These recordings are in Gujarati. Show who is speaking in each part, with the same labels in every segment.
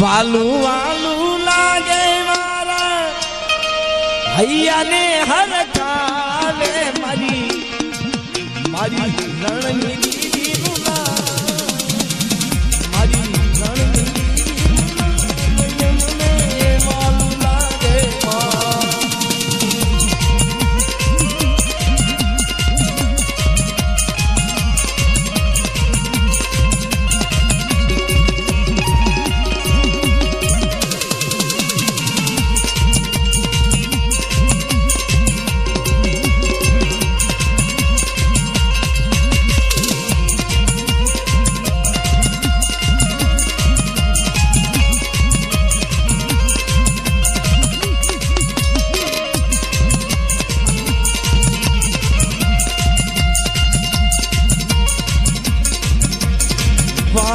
Speaker 1: વાલું વાલું લાગે મારા હૈયાને હરકાલે મારી મારી રણની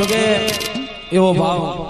Speaker 1: જોકે એવો ભાવ